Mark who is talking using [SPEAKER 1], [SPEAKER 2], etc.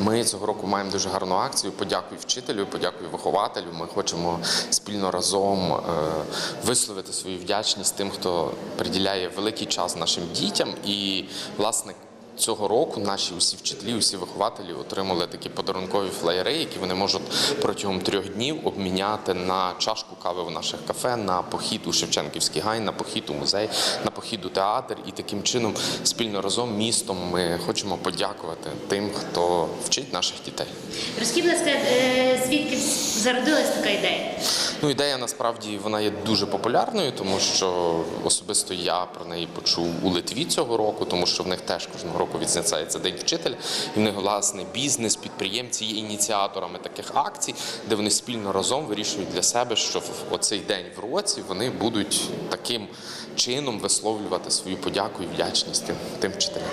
[SPEAKER 1] Ми цього року маємо дуже гарну акцію. Подякую вчителю, подякую вихователю. Ми хочемо спільно разом е, висловити свою вдячність тим, хто приділяє великий час нашим дітям. І, власне, Цього року наші усі вчителі, усі вихователі отримали такі подарункові флеєри, які вони можуть протягом трьох днів обміняти на чашку кави в наших кафе, на похід у Шевченківський гай, на похід у музей, на похід у театр. І таким чином спільно разом містом ми хочемо подякувати тим, хто вчить наших дітей.
[SPEAKER 2] Розкажіть, будь ласка, е, звідки зародилась така ідея?
[SPEAKER 1] Ну, ідея насправді вона є дуже популярною, тому що особисто я про неї почув у Литві цього року, тому що в них теж кожного року відзначається День вчителя, і в них власне бізнес, підприємці є ініціаторами таких акцій, де вони спільно разом вирішують для себе, що в оцей день в році вони будуть таким чином висловлювати свою подяку і вдячність тим, вчителям.